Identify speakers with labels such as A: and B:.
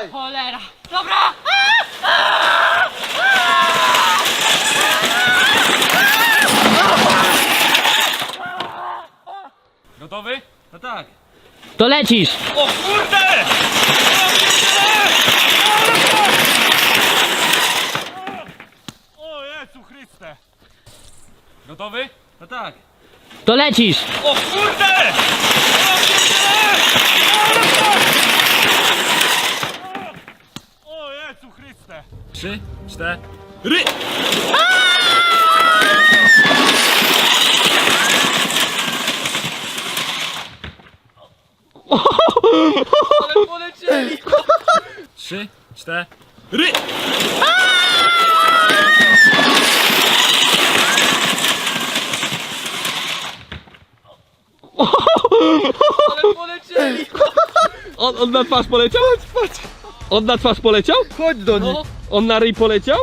A: Dawaj! Cholera! Dobra! Gotowy? No tak. To lecisz!
B: O kurde! O Jezu Chryste! Gotowy? No tak.
A: To lecisz!
B: O kurde! Trzy, cztery. Ale polecieli! Trzy, cztery. Ale polecieli!
A: On, on na twarz poleciał? Chodź, On na twarz poleciał?
B: Chodź do nich!
A: On na ryj poleciał?